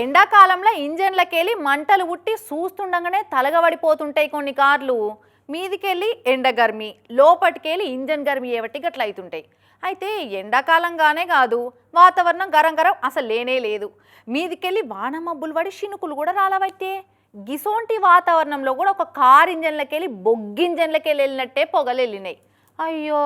ఎండాకాలంలో ఇంజన్లకెళ్ళి మంటలు ఉట్టి చూస్తుండగానే తలగబడిపోతుంటాయి కొన్ని కార్లు. మీదికెళ్ళి ఎండ గర్మి లోపటికెళ్ళి ఇంజన్ గర్మి ఏవట్టి గట్ల అవుతుంటాయి అయితే ఎండాకాలంగానే కాదు వాతావరణం గరం గరం అసలు లేనే లేదు. మీదికెళ్ళి వానమబ్బులు పడి చినుకులు కూడా రాలవట్టే. గిసోంటి వాతావరణంలో కూడా ఒక కార్ ఇంజన్లకెళ్ళి బొగ్గింజన్లకెళ్ళి వెళ్ళినట్టే పొగలు వెళ్ళినాయి అయ్యో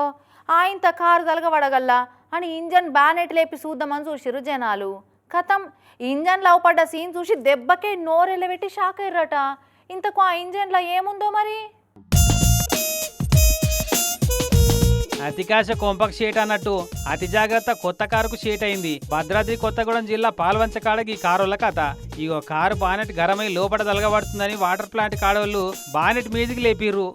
ఆయంత కారు తలగబడగల్లా? అని ఇంజన్ బ్యానెట్ లేపి చూద్దామని చూసిరు జనాలు. కథం. ఇంజన్ లవపడ్డ సీన్ చూసి దెబ్బకే నోరెలబెట్టి షాక్ అయ్యారట. ఇంతకు ఆ ఇంజన్లో ఏముందో మరి? అతికాశ కొంపకు షేట్ అన్నట్టు అతి జాగ్రత్త కొత్త కారుకు షేట్ అయింది. భద్రాద్రి కొత్తగూడెం జిల్లా పాల్వంచ కాడకి ఈ కారుల కథ. ఇగో కారు బానెట్ గరమై లోపల తలగబడుతుందని వాటర్ ప్లాంట్ కాడోళ్ళు బానెట్ మీదికి లేపిర్రు.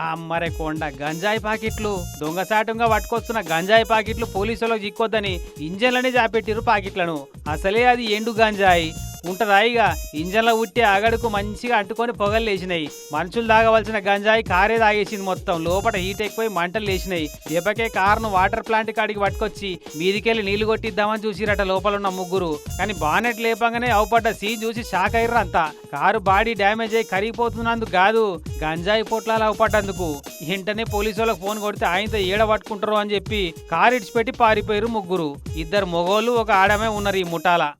అమ్మరే కొండ గంజాయి పాకెట్లు. దొంగసాటంగా పట్టుకొస్తున్న గంజాయి పాకెట్లు పోలీసులకు చిక్కొద్దని ఇంజన్లనే జాపెట్టిరు పాకెట్లను. అసలే అది ఎండు గంజాయి. ఉంటదాయిగా ఇంజన్లో ఉట్టి అగడుకు మంచిగా అంటుకొని పొగలు లేచినాయి. మనుషులు తాగవలసిన గంజాయి కారే తాగేసింది మొత్తం. లోపల హీట్ ఎక్కువై మంటలు లేచినాయి. దెబ్బకే కారును వాటర్ ప్లాంట్ కాడికి పట్టుకొచ్చి మీదికెళ్ళి నీళ్ళు కొట్టిద్దామని చూసిరట లోపల ఉన్న ముగ్గురు. కానీ బానెట్ లేపంగానే అవపడ్డ సీన్ చూసి షాక్ అయ్యారు అంతా కారు బాడీ డ్యామేజ్ అయి కరిగిపోతున్నందుకు కాదు గంజాయి పొట్లాలు అవపడ్డందుకు. వెంటనే పోలీసు వాళ్ళకి ఫోన్ కొడితే ఆయనతో ఏడ పట్టుకుంటారు అని చెప్పి కారు ఇడిచిపెట్టి పారిపోయారు ముగ్గురు. ఇద్దరు మొగోళ్ళు ఒక ఆడమే ఉన్నారు ఈ ముఠాల.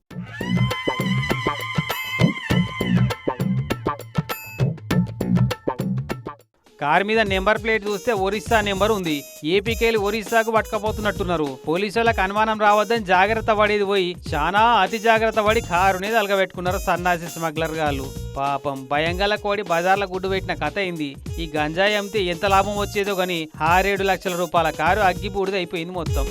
కారు మీద నెంబర్ ప్లేట్ చూస్తే ఒరిస్సా నెంబర్ ఉంది. ఏపీకేలు ఒరిస్సాకు పట్టుకపోతున్నట్టున్నారు. పోలీసులకు అనుమానం రావద్దని జాగ్రత్త పడేది పోయి చాలా అతి జాగ్రత్త పడి కారుని తలగబెట్టుకున్నారు సన్నాసి స్మగ్లర్ గాళ్ళు. పాపం భయంగల కోడి బజార్ల గుడ్డు పెట్టిన కథ అయింది ఈ గంజాయి అమ్మితే ఎంత లాభం వచ్చేదో గాని ఆరేడు లక్షల రూపాయల కారు అగ్గి బూడిద అయిపోయింది మొత్తం.